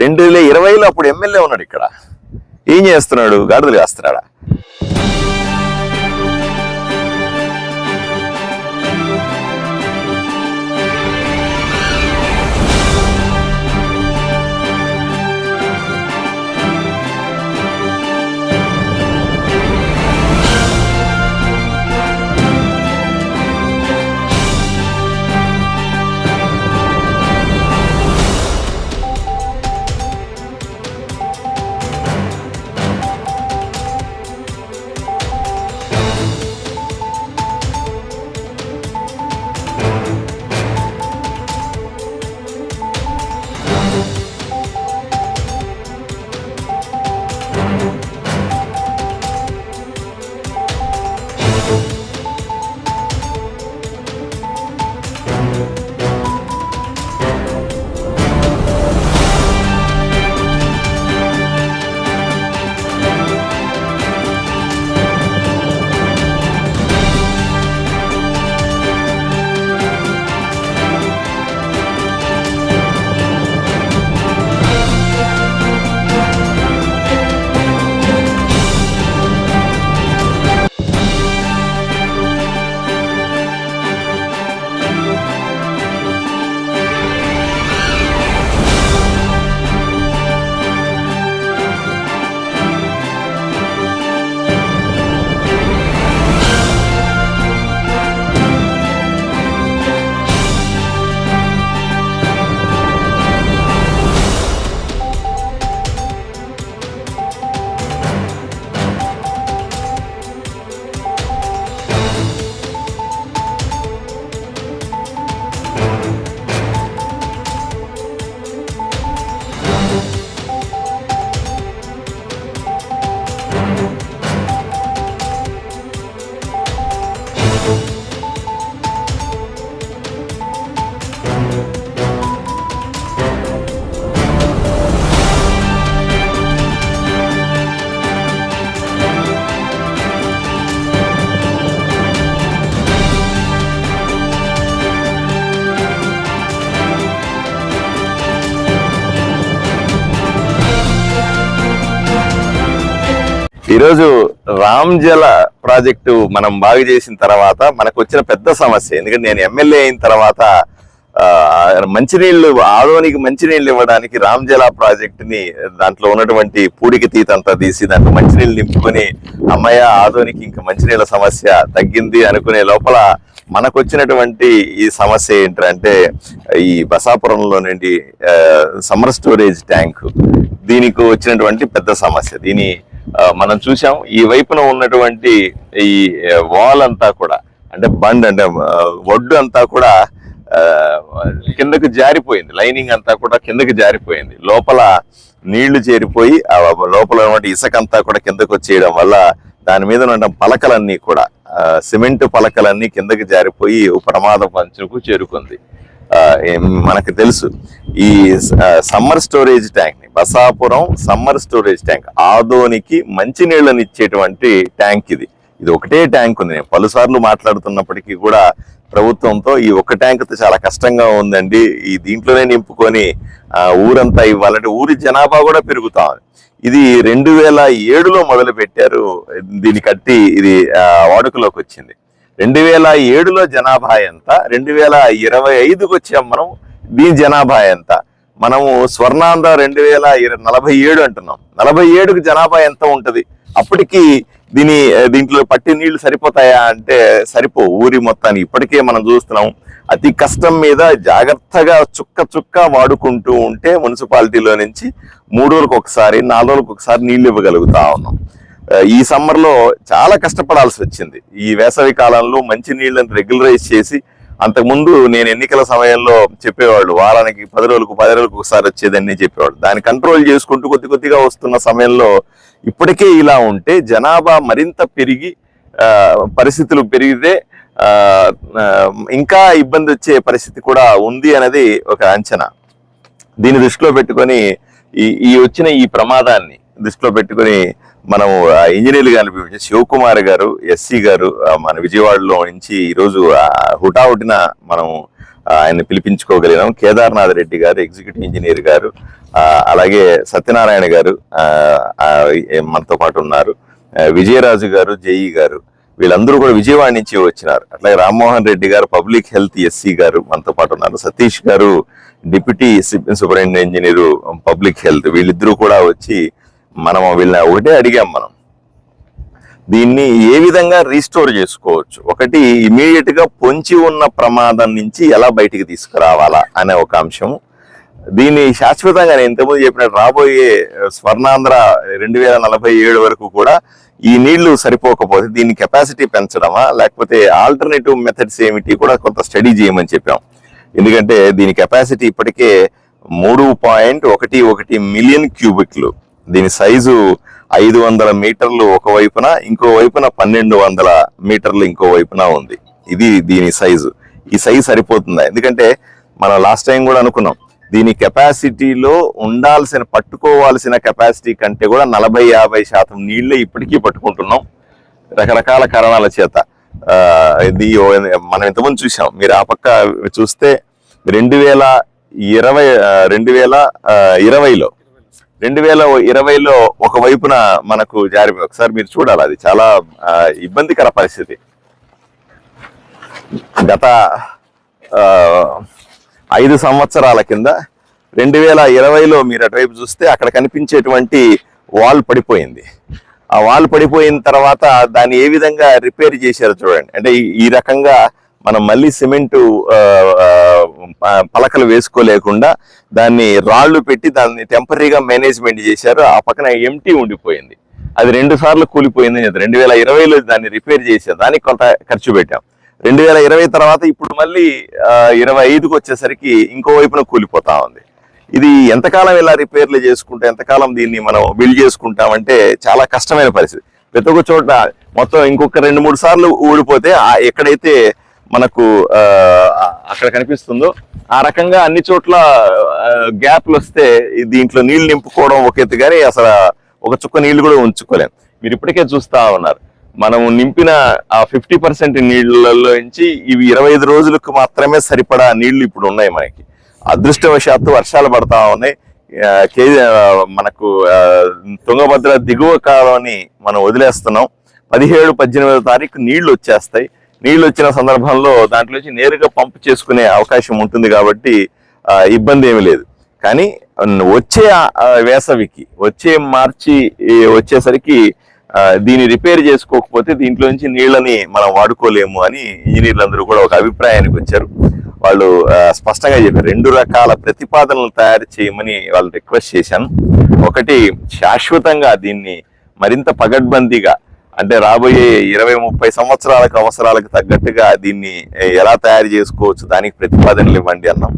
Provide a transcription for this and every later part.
రెండు వేల ఇరవైలో అప్పుడు ఎమ్మెల్యే ఉన్నాడు ఇక్కడ. ఏం చేస్తున్నాడు? గాడిదలు కాస్తున్నాడా? ఈరోజు రామ్ జల ప్రాజెక్టు మనం బాగు చేసిన తర్వాత మనకు వచ్చిన పెద్ద సమస్య. ఎందుకంటే నేను ఎమ్మెల్యే అయిన తర్వాత మంచినీళ్ళు మంచినీళ్ళు ఆదోనికి మంచినీళ్ళు ఇవ్వడానికి రామ్జల ప్రాజెక్టుని దాంట్లో ఉన్నటువంటి పూడికి తీతంతా తీసి దాంట్లో మంచినీళ్ళు నింపుకొని అమ్మయ్య ఆదోనికి ఇంకా మంచినీళ్ళ సమస్య తగ్గింది అనుకునే లోపల మనకు వచ్చినటువంటి ఈ సమస్య ఏంటంటే ఈ బసాపురంలో నుండి సమ్మర్ స్టోరేజ్ ట్యాంక్. దీనికి వచ్చినటువంటి పెద్ద సమస్య. దీని మనం చూసాం ఈ వైపున ఉన్నటువంటి ఈ వాల్ అంతా కూడా అంటే బండ్ అంటే ఒడ్డు అంతా కూడా కిందకు జారిపోయింది. లైనింగ్ అంతా కూడా కిందకి జారిపోయింది. లోపల నీళ్ళు చేరిపోయి ఆ లోపల ఉన్నటువంటి ఇసుక అంతా కూడా కిందకు వచ్చేయడం వల్ల దాని మీద ఉన్న పలకలన్నీ కూడా సిమెంట్ పలకలన్నీ కిందకి జారిపోయి ప్రమాద పంచుకు చేరుకుంది. మనకు తెలుసు. ఈ సమ్మర్ స్టోరేజ్ ట్యాంక్ని బసాపురం సమ్మర్ స్టోరేజ్ ట్యాంక్ ఆదోనికి మంచి నీళ్ళని ఇచ్చేటువంటి ట్యాంక్ ఇది. ఇది ఒకటే ట్యాంక్ ఉంది. నేను పలుసార్లు మాట్లాడుతున్నప్పటికీ కూడా ప్రభుత్వంతో ఈ ఒక ట్యాంక్ చాలా కష్టంగా ఉందండి. ఈ దీంట్లోనే నింపుకొని ఊరంతా ఇవ్వాలంటే ఊరి జనాభా కూడా పెరుగుతా ఉంది. ఇది రెండు వేల ఏడులో మొదలు పెట్టారు దీన్ని కట్టి ఇది వాడుకలోకి వచ్చింది. రెండు వేల ఏడులో జనాభా ఎంత? రెండు వేల ఇరవై ఐదుకి వచ్చాం మనం దీని జనాభా ఎంత? మనము స్వర్ణాంధ్ర రెండు వేల నలభై ఏడు అంటున్నాం. నలభై ఏడుకి జనాభా ఎంత ఉంటుంది? అప్పటికి దీని దీంట్లో పట్టి నీళ్ళు సరిపోతాయా అంటే సరిపో ఊరి మొత్తానికి ఇప్పటికే మనం చూస్తున్నాం. అతి కష్టం మీద జాగ్రత్తగా చుక్క చుక్క వాడుకుంటూ ఉంటే మున్సిపాలిటీలో నుంచి మూడు రోజులకు ఒకసారి నాలుగు రోజులకు ఒకసారి నీళ్ళు ఇవ్వగలుగుతా ఉన్నాం. ఈ సమ్మర్లో చాలా కష్టపడాల్సి వచ్చింది. ఈ వేసవి కాలంలో మంచి నీళ్ళని రెగ్యులరైజ్ చేసి అంతకుముందు నేను ఎన్నికల సమయంలో చెప్పేవాళ్ళు వారానికి పది రోజులకు పది రోజులకు ఒకసారి వచ్చేదని చెప్పేవాళ్ళు. దాన్ని కంట్రోల్ చేసుకుంటూ కొద్ది కొద్దిగా వస్తున్న సమయంలో ఇప్పటికే ఇలా ఉంటే జనాభా మరింత పెరిగి పరిస్థితులు పెరిగితే ఇంకా ఇబ్బంది వచ్చే పరిస్థితి కూడా ఉంది అనేది ఒక అంచనా. దీన్ని దృష్టిలో పెట్టుకొని ఈ ఈ వచ్చిన ఈ ప్రమాదాన్ని దృష్టిలో పెట్టుకొని మనము ఆ ఇంజనీర్లు కనిపించి శివకుమార్ గారు ఎస్సీ గారు మన విజయవాడలో నుంచి ఈరోజు హుటాహుటిన మనం ఆయన పిలిపించుకోగలిగినాం. కేదార్నాథ్ రెడ్డి గారు ఎగ్జిక్యూటివ్ ఇంజనీర్ గారు అలాగే సత్యనారాయణ గారు మనతో పాటు ఉన్నారు. విజయరాజు గారు జేఈ గారు వీళ్ళందరూ కూడా విజయవాడ నుంచి వచ్చినారు. అట్లాగే రామ్మోహన్ రెడ్డి గారు పబ్లిక్ హెల్త్ ఎస్సీ గారు మనతో పాటు ఉన్నారు. సతీష్ గారు deputy superintendent engineer public health వీళ్ళిద్దరూ కూడా వచ్చి మనం వీళ్ళని ఒకటే అడిగాం మనం. దీన్ని ఏ విధంగా రీస్టోర్ చేసుకోవచ్చు? ఒకటి ఇమీడియట్గా పొంచి ఉన్న ప్రమాదం నుంచి ఎలా బయటికి తీసుకురావాలా అనే ఒక అంశం దీన్ని శాశ్వతంగా నేను ఇంతకుముందు చెప్పినట్టు రాబోయే స్వర్ణాంధ్ర రెండు వేల నలభై ఏడు వరకు కూడా ఈ నీళ్ళు సరిపోకపోతే దీని కెపాసిటీ పెంచడమా? లేకపోతే ఆల్టర్నేటివ్ మెథడ్స్ ఏమిటి కూడా కొంత స్టడీ చేయమని చెప్పాం. ఎందుకంటే దీని కెపాసిటీ ఇప్పటికే మూడు పాయింట్ ఒకటి ఒకటి మిలియన్ క్యూబిక్లు దీని సైజు ఐదు వందల మీటర్లు ఒక వైపున ఇంకో వైపున పన్నెండు వందల మీటర్లు ఇంకో వైపున ఉంది. ఇది దీని సైజు. ఈ సైజు సరిపోతుందా? ఎందుకంటే మనం లాస్ట్ టైం కూడా అనుకున్నాం దీని కెపాసిటీలో ఉండాల్సిన పట్టుకోవాల్సిన కెపాసిటీ కంటే కూడా నలభై యాభై శాతం నీళ్ళే ఇప్పటికీ పట్టుకుంటున్నాం. రకరకాల కారణాల చేత. ఇది మనం ఇంతకుముందు చూసాం మీరు ఆ పక్క చూస్తే రెండు వేల ఇరవై రెండు వేల ఇరవైలో రెండు వేల ఇరవైలో ఒక వైపున మనకు జారి ఒకసారి మీరు చూడాలి అది చాలా ఇబ్బందికర పరిస్థితి. గత ఐదు సంవత్సరాల కింద రెండు వేల ఇరవైలో మీరు అటువైపు చూస్తే అక్కడ కనిపించేటువంటి వాల్ పడిపోయింది. ఆ వాల్ పడిపోయిన తర్వాత దాన్ని ఏ విధంగా రిపేర్ చేశారో చూడండి. అంటే ఈ రకంగా మనం మళ్ళీ సిమెంటు పలకలు వేసుకోలేకుండా దాన్ని రాళ్ళు పెట్టి దాన్ని టెంపరీగా మేనేజ్మెంట్ చేశారు. ఆ పక్కన ఎంటీ ఉండిపోయింది. అది రెండు సార్లు కూలిపోయింది రెండు వేల ఇరవైలో దాన్ని రిపేర్ చేశారు. దానికి కొంత ఖర్చు పెట్టాం. రెండు వేల ఇరవై తర్వాత ఇప్పుడు మళ్ళీ ఇరవై ఐదుకి వచ్చేసరికి ఇంకో వైపున కూలిపోతా ఉంది. ఇది ఎంతకాలం ఇలా రిపేర్లు చేసుకుంటే ఎంతకాలం దీన్ని మనం బిల్డ్ చేసుకుంటామంటే చాలా కష్టమైన పరిస్థితి. ప్రతి ఒక్క చోట మొత్తం ఇంకొక రెండు మూడు సార్లు ఊడిపోతే ఎక్కడైతే మనకు అక్కడ కనిపిస్తుందో. ఆ రకంగా అన్ని చోట్ల గ్యాప్లు వస్తే దీంట్లో నీళ్ళు నింపుకోవడం ఒక ఎత్తు కానీ అసలు ఒక చుక్క నీళ్ళు కూడా ఉంచుకోలేం. మీరు ఇప్పటికే చూస్తా ఉన్నారు. మనం నింపిన ఆ ఫిఫ్టీ పర్సెంట్ నీళ్ళలో నుంచి ఇవి ఇరవై ఐదు రోజులకు మాత్రమే సరిపడా నీళ్ళు ఇప్పుడు ఉన్నాయి మనకి. అదృష్టవశాత్తు వర్షాలు పడతా ఉన్నాయి. కేజీ మనకు తుంగభద్ర దిగువ కాలం మనం వదిలేస్తున్నాం. పదిహేడు పద్దెనిమిదో తారీఖు నీళ్ళు వచ్చేస్తాయి. నీళ్ళు వచ్చిన సందర్భంలో దాంట్లోంచి నేరుగా పంపు చేసుకునే అవకాశం ఉంటుంది కాబట్టి ఇబ్బంది ఏమీ లేదు. కానీ వచ్చే వేసవికి వచ్చే మార్చి వచ్చేసరికి దీన్ని రిపేర్ చేసుకోకపోతే దీంట్లోంచి నీళ్ళని మనం వాడుకోలేము అని ఇంజనీర్లు అందరూ కూడా ఒక అభిప్రాయానికి వచ్చారు. వాళ్ళు స్పష్టంగా చెప్పారు. రెండు రకాల ప్రతిపాదనలు తయారు చేయమని వాళ్ళు రిక్వెస్ట్ చేశాను. ఒకటి శాశ్వతంగా దీన్ని మరింత పగడ్బందీగా అంటే రాబోయే ఇరవై ముప్పై సంవత్సరాలకు అవసరాలకు తగ్గట్టుగా దీన్ని ఎలా తయారు చేసుకోవచ్చు దానికి ప్రతిపాదనలు ఇవ్వండి అన్నాం.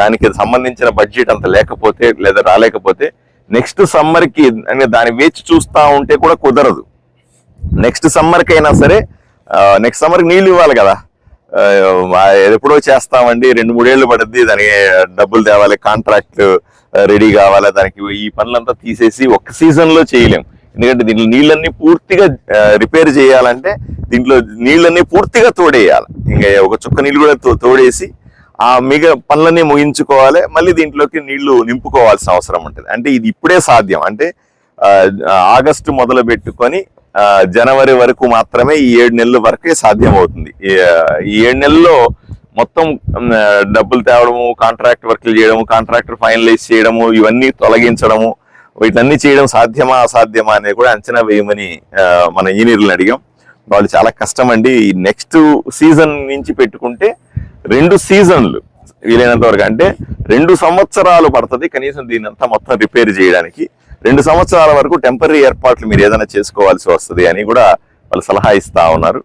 దానికి సంబంధించిన బడ్జెట్ అంత లేకపోతే లేదా రాలేకపోతే నెక్స్ట్ సమ్మర్కి దాన్ని అంటే దాని వేచి చూస్తా ఉంటే కూడా కుదరదు. నెక్స్ట్ సమ్మర్కి అయినా సరే నెక్స్ట్ సమ్మర్కి నీళ్ళు ఇవ్వాలి కదా. ఎప్పుడో చేస్తామండి రెండు మూడేళ్ళు పడుద్ది దానికి డబ్బులు తేవాలి కాంట్రాక్ట్ రెడీ కావాలి దానికి ఈ పనులంతా తీసేసి ఒక్క సీజన్లో చేయలేం. ఎందుకంటే దీంట్లో నీళ్ళన్నీ పూర్తిగా రిపేర్ చేయాలంటే దీంట్లో నీళ్ళన్నీ పూర్తిగా తోడేయాలి. ఇంకా ఒక చుక్క నీళ్ళు కూడా తో- తోడేసి ఆ మిగ పనులన్నీ ముగించుకోవాలి. మళ్ళీ దీంట్లోకి నీళ్ళు నింపుకోవాల్సిన అవసరం ఉంటుంది. అంటే ఇది ఇప్పుడే సాధ్యం. అంటే ఆగస్టు మొదలు పెట్టుకొని జనవరి వరకు మాత్రమే ఈ ఏడు నెలల వరకే సాధ్యం అవుతుంది ఈ ఏడు నెలల్లో మొత్తం డబ్బులు తేవడము కాంట్రాక్ట్ వర్క్లు చేయడము కాంట్రాక్టర్ ఫైనలైజ్ చేయడము ఇవన్నీ తొలగించడము వీటన్ని చేయడం సాధ్యమా అసాధ్యమా అనేది కూడా అంచనా వేయమని మన ఇంజనీర్లను అడిగాం. వాళ్ళు చాలా కష్టం అండి ఈ నెక్స్ట్ సీజన్ నుంచి పెట్టుకుంటే రెండు సీజన్లు వీలైనంత వరకు. అంటే రెండు సంవత్సరాలు పడుతుంది కనీసం దీని అంతా మొత్తం రిపేర్ చేయడానికి. రెండు సంవత్సరాల వరకు టెంపరీ ఏర్పాట్లు మీరు ఏదైనా చేసుకోవాల్సి వస్తుంది అని కూడా వాళ్ళు సలహా ఇస్తా ఉన్నారు.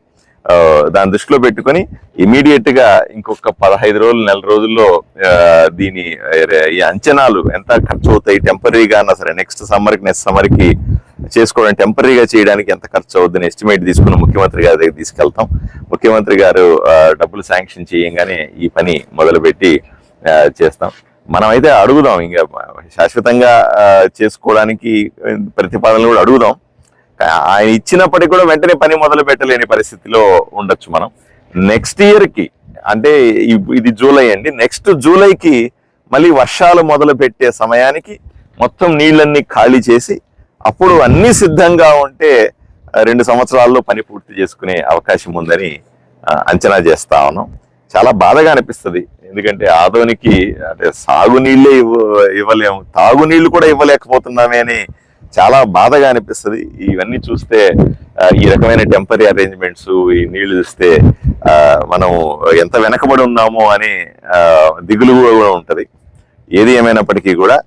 దాని దృష్టిలో పెట్టుకొని ఇమీడియట్గా ఇంకొక పదహైదు రోజులు నెల రోజుల్లో దీని ఈ అంచనాలు ఎంత ఖర్చు అవుతాయి టెంపరీగా అన్న సరే నెక్స్ట్ సమ్మర్కి నెక్స్ట్ సమ్మర్కి చేసుకోవడం టెంపరీగా చేయడానికి ఎంత ఖర్చు అవుతుందని ఎస్టిమేట్ తీసుకుని ముఖ్యమంత్రి గారి దగ్గర తీసుకెళ్తాం. ముఖ్యమంత్రి గారు డబ్బులు శాంక్షన్ చేయంగానే ఈ పని మొదలుపెట్టి చేస్తాం. మనం అయితే అడుగుదాం ఇంకా శాశ్వతంగా చేసుకోవడానికి ప్రతిపాదనలు కూడా అడుగుదాం. ఆయన ఇచ్చినప్పటికీ కూడా వెంటనే పని మొదలు పెట్టలేని పరిస్థితిలో ఉండొచ్చు మనం. నెక్స్ట్ ఇయర్కి అంటే ఇది జూలై అండి. నెక్స్ట్ జూలైకి మళ్ళీ వర్షాలు మొదలు పెట్టే సమయానికి మొత్తం నీళ్ళన్నీ ఖాళీ చేసి అప్పుడు అన్నీ సిద్ధంగా ఉంటే రెండు సంవత్సరాల్లో పని పూర్తి చేసుకునే అవకాశం ఉందని అంచనా చేస్తా ఉన్నాం. చాలా బాధగా అనిపిస్తుంది. ఎందుకంటే ఆదోనికి అంటే సాగునీళ్ళే ఇవ్వ ఇవ్వలేము. తాగునీళ్ళు కూడా ఇవ్వలేకపోతున్నామే అని చాలా బాధగా అనిపిస్తుంది. ఇవన్నీ చూస్తే ఈ రకమైన టెంపరీ అరేంజ్మెంట్స్ ఈ నీళ్ళు చూస్తే మనం ఎంత వెనకబడి ఉన్నామో అని దిగులు కూడా ఉంటుంది. ఏది ఏమైనప్పటికీ కూడా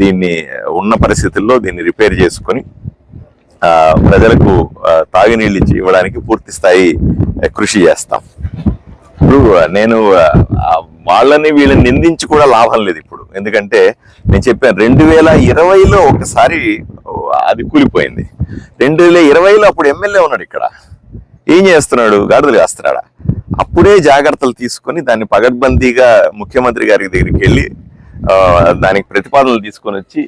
దీన్ని ఉన్న పరిస్థితుల్లో దీన్ని రిపేర్ చేసుకొని ప్రజలకు ఆ, తాగునీళ్ళు ఇచ్చి ఇవ్వడానికి పూర్తి స్థాయి కృషి చేస్తాం. ఇప్పుడు నేను వాళ్ళని వీళ్ళని నిందించి కూడా లాభం లేదు ఇప్పుడు. ఎందుకంటే నేను చెప్పాను రెండు వేల ఇరవైలో ఒకసారి అది కూలిపోయింది. రెండు వేల ఇరవైలో అప్పుడు ఎమ్మెల్యే ఉన్నాడు ఇక్కడ. ఏం చేస్తున్నాడు? గాడిదలు వేస్తున్నాడా అప్పుడే జాగ్రత్తలు తీసుకొని దాన్ని పగడ్బందీగా ముఖ్యమంత్రి గారి దగ్గరికి వెళ్ళి దానికి ప్రతిపాదనలు తీసుకొని వచ్చి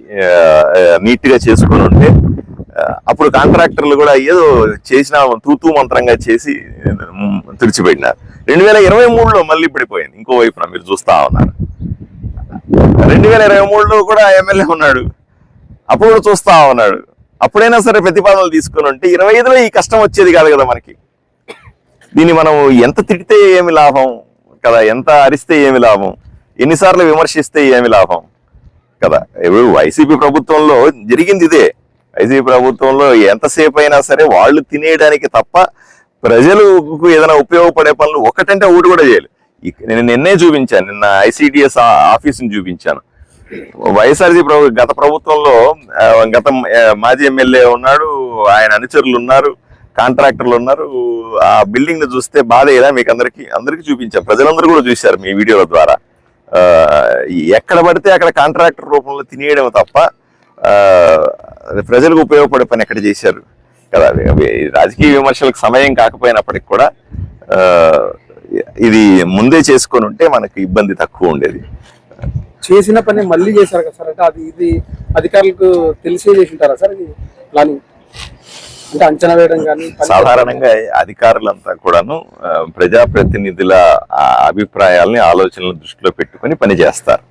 నీట్గా చేసుకొని ఉంటే అప్పుడు కాంట్రాక్టర్లు కూడా ఏదో చేసిన తూతూ మంత్రంగా చేసి తుడిచిపెట్టినారు. రెండు వేల ఇరవై మూడులో మళ్ళీ పడిపోయింది. ఇంకో వైపున మీరు చూస్తా ఉన్నారు. రెండు వేల ఇరవై మూడులో కూడా ఎమ్మెల్యే ఉన్నాడు. అప్పుడు కూడా చూస్తా ఉన్నాడు. అప్పుడైనా సరే ప్రతిపాదనలు తీసుకొని ఉంటే ఇరవై ఐదులో ఈ కష్టం వచ్చేది కాదు కదా మనకి. దీన్ని మనం ఎంత తిడితే ఏమి లాభం కదా? ఎంత అరిస్తే ఏమి లాభం? ఎన్నిసార్లు విమర్శిస్తే ఏమి లాభం కదా? ఇప్పుడు వైసీపీ ప్రభుత్వంలో జరిగింది ఇదే. వైసీపీ ప్రభుత్వంలో ఎంతసేపు అయినా సరే వాళ్ళు తినేయడానికి తప్ప ప్రజలకు ఏదైనా ఉపయోగపడే పనులు ఒకటంటే ఒకటి కూడా చేయాలి. నేను నిన్నే చూపించాను నిన్న ఐసిడిఎస్ ఆఫీసుని చూపించాను. వైఎస్ఆర్సీ ప్రభు గత ప్రభుత్వంలో గత మాజీ ఎమ్మెల్యే ఉన్నాడు ఆయన అనుచరులు ఉన్నారు కాంట్రాక్టర్లు ఉన్నారు. ఆ బిల్డింగ్ని చూస్తే బాధ ఏదా మీకు అందరికి? అందరికి చూపించాం. ప్రజలందరూ కూడా చూశారు మీ వీడియోల ద్వారా. ఎక్కడ పడితే అక్కడ కాంట్రాక్టర్ రూపంలో తినేయడం తప్ప ప్రజలకు ఉపయోగపడే పని ఎక్కడ చేశారు? కదా రాజకీయ విమర్శలకు సమయం కాకపోయినప్పటికి కూడా ఇది ముందే చేసుకొని ఉంటే మనకు ఇబ్బంది తక్కువ ఉండేది. చేసిన పని మళ్ళీ చేశారు కదా సార్? అంటే అది ఇది అధికారులకు తెలిసే చేసింటారా సార్ ఇది ప్లానింగ్? అంటే అంచనా వేయడం కానీ సాధారణంగా అధికారులంతా కూడాను ప్రజాప్రతినిధుల అభిప్రాయాల్ని ఆలోచనలను దృష్టిలో పెట్టుకొని పని చేస్తారు.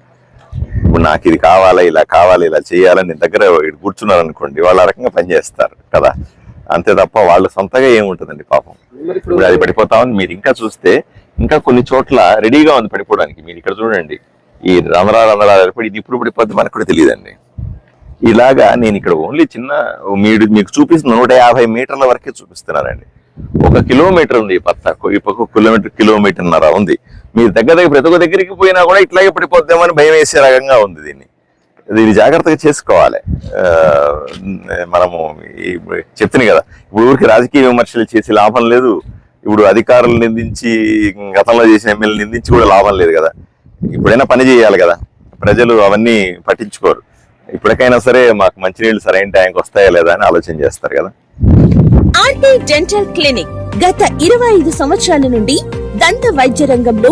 ఇప్పుడు నాకు ఇది కావాలా ఇలా కావాలి ఇలా చేయాలని దగ్గర ఇక్కడ కూర్చున్నారు అనుకోండి వాళ్ళు ఆ రకంగా పని చేస్తారు కదా. అంతే తప్ప వాళ్ళు సొంతగా ఏముంటుందండి పాపం. ఇప్పుడు అది పడిపోతా ఉంది. మీరు ఇంకా చూస్తే ఇంకా కొన్ని చోట్ల రెడీగా ఉంది పడిపోవడానికి. మీరు ఇక్కడ చూడండి. ఈ రంధ్రాలు రంధ్రాలు ఏర్పడి ఇది ఇప్పుడు పడిపోద్ది మనకు కూడా తెలియదండి. ఇలాగా నేను ఇక్కడ ఓన్లీ చిన్న మీరు మీకు చూపిస్తున్న నూట యాభై మీటర్ల వరకే చూపిస్తున్నానండి. ఒక కిలోమీటర్ ఉంది ఈ పత్త. ఈ పక్క కిలోమీటర్ కిలోమీటర్న్నర ఉంది. మీరు దగ్గర దగ్గర ప్రతి ఒక్క దగ్గరికి పోయినా కూడా ఇట్లాగే పడిపోద్దామో అని భయం వేసే రకంగా ఉంది దీన్ని. దీన్ని జాగ్రత్తగా చేసుకోవాలి. మనము చెప్తున్నాయి కదా ఇప్పుడు ఊరికి రాజకీయ విమర్శలు చేసి లాభం లేదు ఇప్పుడు అధికారులు నిందించి గతంలో చేసిన ఎమ్మెల్యే నిందించి కూడా లాభం లేదు కదా. ఇప్పుడైనా పని చేయాలి కదా ప్రజలు అవన్నీ పట్టించుకోరు. ఇప్పటికైనా సరే మాకు మంచినీళ్ళు సరైన టైంకి వస్తాయా లేదా అని ఆలోచన చేస్తారు కదా. ఆర్టీ డెంటల్ క్లినిక్ గత ఇరవై ఐదు సంవత్సరాల నుండి దంత వైద్య రంగంలో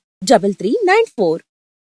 double three nine four